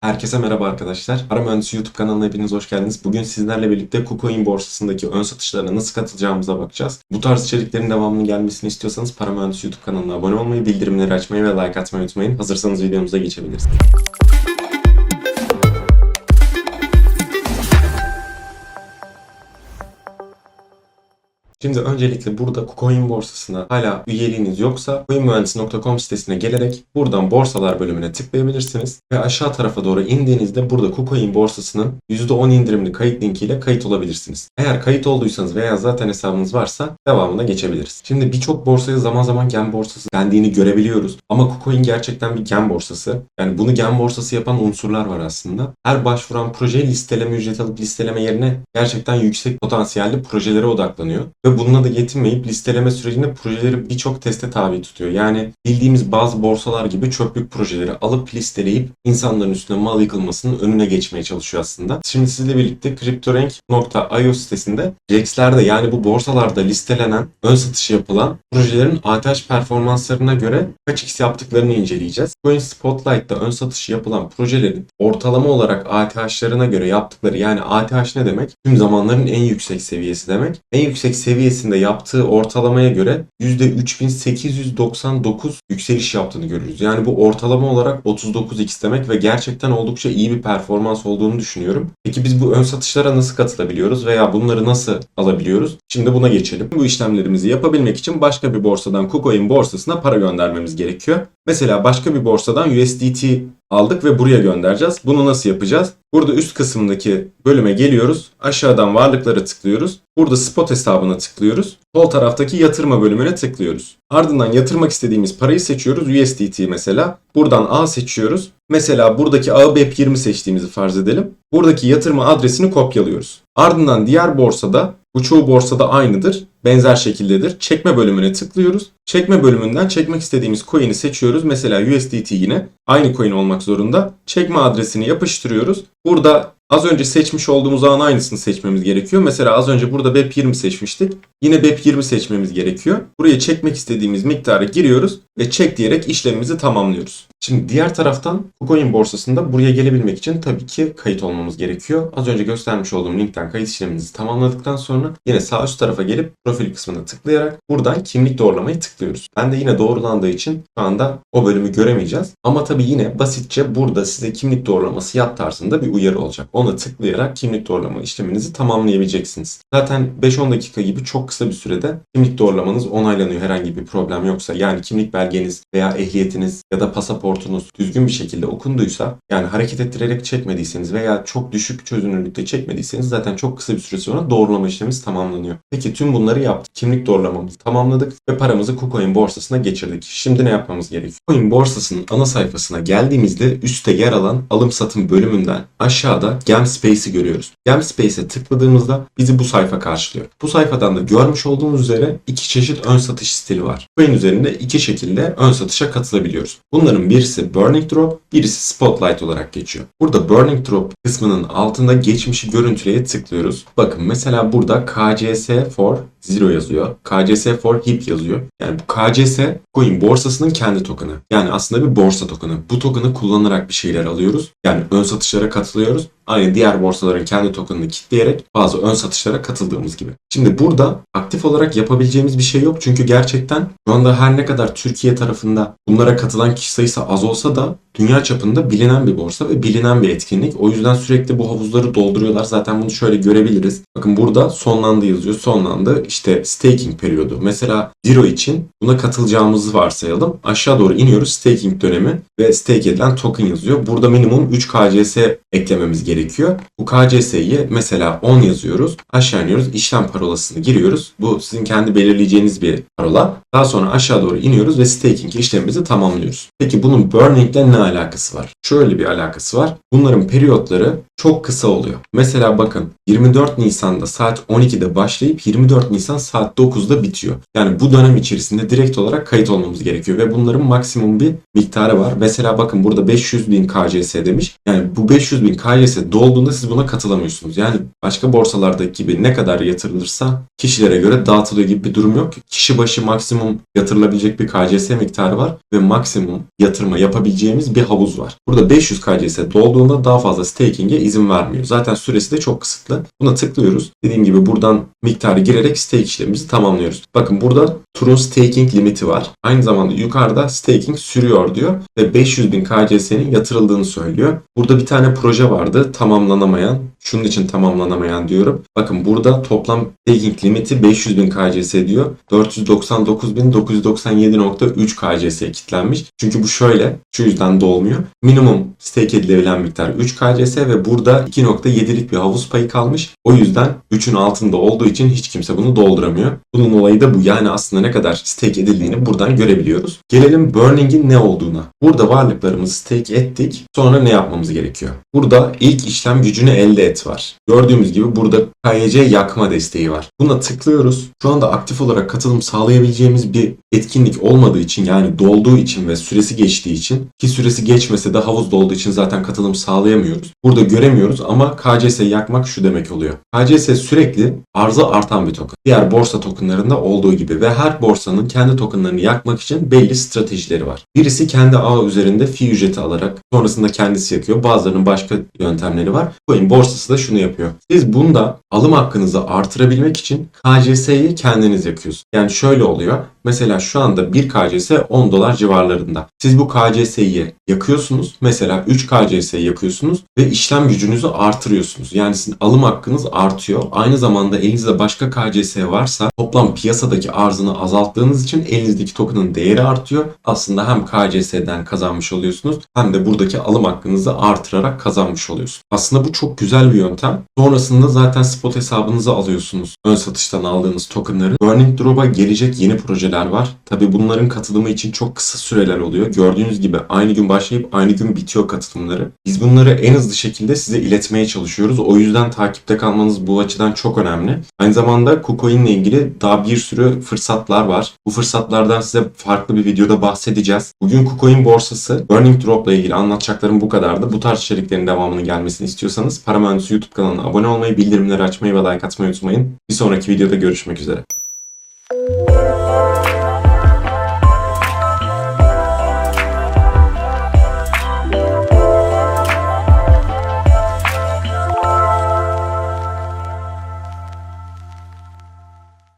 Herkese merhaba arkadaşlar. Para Mühendisi YouTube kanalına hepiniz hoş geldiniz. Bugün sizlerle birlikte KuCoin borsasındaki ön satışlarına nasıl katılacağımıza bakacağız. Bu tarz içeriklerin devamının gelmesini istiyorsanız Para Mühendisi YouTube kanalına abone olmayı, bildirimleri açmayı ve like atmayı unutmayın. Hazırsanız videomuza geçebiliriz. Şimdi öncelikle burada KuCoin borsasına hala üyeliğiniz yoksa coinmühendisi.com sitesine gelerek buradan borsalar bölümüne tıklayabilirsiniz. Ve aşağı tarafa doğru indiğinizde burada KuCoin borsasının %10 indirimli kayıt linkiyle kayıt olabilirsiniz. Eğer kayıt olduysanız veya zaten hesabınız varsa devamına geçebiliriz. Şimdi birçok borsaya zaman zaman gen borsası dendiğini görebiliyoruz. Ama KuCoin gerçekten bir gen borsası. Yani bunu gen borsası yapan unsurlar var aslında. Her başvuran proje listeleme ücret alıp listeleme yerine gerçekten yüksek potansiyelli projelere odaklanıyor. Ve bununla da yetinmeyip listeleme sürecinde projeleri birçok teste tabi tutuyor. Yani bildiğimiz bazı borsalar gibi çöplük projeleri alıp listeleyip insanların üstüne mal yıkılmasının önüne geçmeye çalışıyor aslında. Şimdi sizle birlikte CryptoRank.io sitesinde REX'lerde yani bu borsalarda listelenen, ön satışı yapılan projelerin ATH performanslarına göre kaç x yaptıklarını inceleyeceğiz. Coin Spotlight'ta ön satışı yapılan projelerin ortalama olarak ATH'larına göre yaptıkları yani ATH ne demek? Tüm zamanların en yüksek seviyesi demek. En yüksek seviyesinde yaptığı ortalamaya göre %3899 yükseliş yaptığını görürüz. Yani bu ortalama olarak 39x demek ve gerçekten oldukça iyi bir performans olduğunu düşünüyorum. Peki biz bu ön satışlara nasıl katılabiliyoruz veya bunları nasıl alabiliyoruz? Şimdi buna geçelim. Bu işlemlerimizi yapabilmek için başka bir borsadan KuCoin borsasına para göndermemiz gerekiyor. Mesela başka bir borsadan USDT aldık ve buraya göndereceğiz. Bunu nasıl yapacağız? Burada üst kısımdaki bölüme geliyoruz. Aşağıdan varlıklara tıklıyoruz. Burada spot hesabına tıklıyoruz. Sol taraftaki yatırma bölümüne tıklıyoruz. Ardından yatırmak istediğimiz parayı seçiyoruz. USDT mesela. Buradan A seçiyoruz. Mesela buradaki ağı BEP20 seçtiğimizi farz edelim. Buradaki yatırma adresini kopyalıyoruz. Ardından diğer borsada bu çoğu borsada aynıdır. Benzer şekildedir. Çekme bölümüne tıklıyoruz. Çekme bölümünden çekmek istediğimiz coin'i seçiyoruz. Mesela USDT yine aynı coin olmak zorunda. Çekme adresini yapıştırıyoruz. Burada az önce seçmiş olduğumuz ağın aynısını seçmemiz gerekiyor. Mesela az önce burada BEP20 seçmiştik. Yine BEP20 seçmemiz gerekiyor. Buraya çekmek istediğimiz miktarı giriyoruz ve çek diyerek işlemimizi tamamlıyoruz. Şimdi diğer taraftan KuCoin borsasında buraya gelebilmek için tabii ki kayıt olmamız gerekiyor. Az önce göstermiş olduğum linkten kayıt işleminizi tamamladıktan sonra yine sağ üst tarafa gelip profil kısmına tıklayarak buradan kimlik doğrulamayı tıklıyoruz. Ben de yine doğrulandığı için şu anda o bölümü göremeyeceğiz. Ama tabii yine basitçe burada size kimlik doğrulaması yap tarzında bir uyarı olacak. Ona tıklayarak kimlik doğrulama işleminizi tamamlayabileceksiniz. Zaten 5-10 dakika gibi çok kısa bir sürede kimlik doğrulamanız onaylanıyor herhangi bir problem yoksa. Yani kimlik belgeniz veya ehliyetiniz ya da pasaportunuz düzgün bir şekilde okunduysa yani hareket ettirerek çekmediyseniz veya çok düşük çözünürlükte çekmediyseniz zaten çok kısa bir süre sonra doğrulama işlemimiz tamamlanıyor. Peki tüm bunları yaptık. Kimlik doğrulamamızı tamamladık ve paramızı KuCoin borsasına geçirdik. Şimdi ne yapmamız gerekiyor? KuCoin borsasının ana sayfasına geldiğimizde üstte yer alan alım satım bölümünden aşağıda Gem Space'i görüyoruz. Gem Space'e tıkladığımızda bizi bu sayfa karşılıyor. Bu sayfadan da görmüş olduğumuz üzere iki çeşit ön satış stili var. Coin üzerinde iki şekilde ön satışa katılabiliyoruz. Bunların birisi Burning Drop, birisi Spotlight olarak geçiyor. Burada Burning Drop kısmının altında geçmişi görüntüleye tıklıyoruz. Bakın mesela burada KCS for Zero yazıyor. KCS for HIP yazıyor. Yani bu KCS coin borsasının kendi token'ı. Yani aslında bir borsa token'ı. Bu token'ı kullanarak bir şeyler alıyoruz. Yani ön satışlara katılıyoruz. Aynı diğer borsaların kendi token'ını kitleyerek bazı ön satışlara katıldığımız gibi. Şimdi burada aktif olarak yapabileceğimiz bir şey yok. Çünkü gerçekten şu anda her ne kadar Türkiye tarafında bunlara katılan kişi sayısı az olsa da dünya çapında bilinen bir borsa ve bilinen bir etkinlik. O yüzden sürekli bu havuzları dolduruyorlar. Zaten bunu şöyle görebiliriz. Bakın burada sonlandı yazıyor. Sonlandı. İşte staking periyodu. Mesela Zero için buna katılacağımızı varsayalım. Aşağı doğru iniyoruz. Staking dönemi ve stake edilen token yazıyor. Burada minimum 3 KCS eklememiz gerekiyor. Bu KCS'yi mesela 10 yazıyoruz. Aşağı iniyoruz. İşlem parolasını giriyoruz. Bu sizin kendi belirleyeceğiniz bir parola. Daha sonra aşağı doğru iniyoruz ve staking işlemimizi tamamlıyoruz. Peki bunun burning ile ne alakası var? Şöyle bir alakası var. Bunların periyotları çok kısa oluyor. Mesela bakın 24 Nisan'da saat 12'de başlayıp 24 Nisan saat 9'da bitiyor. Yani bu dönem içerisinde direkt olarak kayıt olmamız gerekiyor ve bunların maksimum bir miktarı var. Mesela bakın burada 500 bin KCS demiş. Yani bu 500 bin KCS dolduğunda siz buna katılamıyorsunuz. Yani başka borsalardaki gibi ne kadar yatırılırsa kişilere göre dağıtılıyor gibi bir durum yok. Kişi başı maksimum yatırılabilecek bir KCS miktarı var ve maksimum yatırma yapabileceğimiz bir havuz var. Burada 500 KCS dolduğunda daha fazla staking'e izin vermiyor. Zaten süresi de çok kısıtlı. Buna tıklıyoruz. Dediğim gibi buradan miktarı girerek stake işlemimizi tamamlıyoruz. Bakın burada turun staking limiti var. Aynı zamanda yukarıda staking sürüyor diyor ve 500 bin KCS'nin yatırıldığını söylüyor. Burada bir tane proje vardı tamamlanamayan. Şunun için tamamlanamayan diyorum. Bakın burada toplam staking limiti 500 bin KCS diyor. 499.997.3 KCS'ye kilitlenmiş. Çünkü bu şöyle, şu yüzden dolmuyor. Minimum stake edilebilen miktar 3 KCS ve burada 2.7'lik bir havuz payı kalmış. O yüzden 3'ün altında olduğu için hiç kimse bunu dolduramıyor. Bunun olayı da bu. Yani aslında ne kadar stake edildiğini buradan görebiliyoruz. Gelelim burning'in ne olduğuna. Burada varlıklarımızı stake ettik. Sonra ne yapmamız gerekiyor? Burada ilk işlem gücünü elde et var. Gördüğümüz gibi burada KYC yakma desteği var. Buna tıklıyoruz. Şu anda aktif olarak katılım sağlayabileceğimiz bir etkinlik olmadığı için yani dolduğu için ve süresi geçtiği için ki süresi geçmese de havuz dolduğu için zaten katılım sağlayamıyoruz. Burada göremiyoruz ama KCS yakmak şu demek oluyor. KCS sürekli arzı artan bir token. Diğer borsa tokenlarında olduğu gibi ve her borsanın kendi tokenlarını yakmak için belli stratejileri var. Birisi kendi ağ üzerinde fee ücreti alarak sonrasında kendisi yakıyor. Bazılarının başka yöntemleri var. Coin borsası da şunu yapıyor. Siz bunda alım hakkınızı artırabilmek için KCS'yi kendiniz yakıyorsunuz. Yani şöyle oluyor. Mesela şu anda 1 KCS 10 dolar civarlarında. Siz bu KCS'yi yakıyorsunuz. Mesela 3 KCS yakıyorsunuz ve işlem gücünüzü artırıyorsunuz. Yani sizin alım hakkınız artıyor. Aynı zamanda elinizde başka KCS varsa toplam piyasadaki arzını azalttığınız için elinizdeki token'ın değeri artıyor. Aslında hem KCS'den kazanmış oluyorsunuz hem de buradaki alım hakkınızı artırarak kazanmış oluyorsunuz. Aslında bu çok güzel bir yöntem. Sonrasında zaten spot hesabınıza alıyorsunuz. Ön satıştan aldığınız tokenları. Burning Drop'a gelecek yeni projeler var. Tabi bunların katılımı için çok kısa süreler oluyor. Gördüğünüz gibi aynı gün başlayıp aynı gün bitiyor katılımları. Biz bunları en hızlı şekilde size iletmeye çalışıyoruz. O yüzden takipte kalmanız bu açıdan çok önemli. Aynı zamanda KuCoin ile ilgili daha bir sürü fırsatlar var. Bu fırsatlardan size farklı bir videoda bahsedeceğiz. Bugün KuCoin borsası Burning Drop ile ilgili anlatacaklarım bu kadardı. Bu tarz içeriklerin devamının gelmesini istiyorsanız Para Mühendisi YouTube kanalına abone olmayı, bildirimleri açmayı ve like atmayı unutmayın. Bir sonraki videoda görüşmek üzere.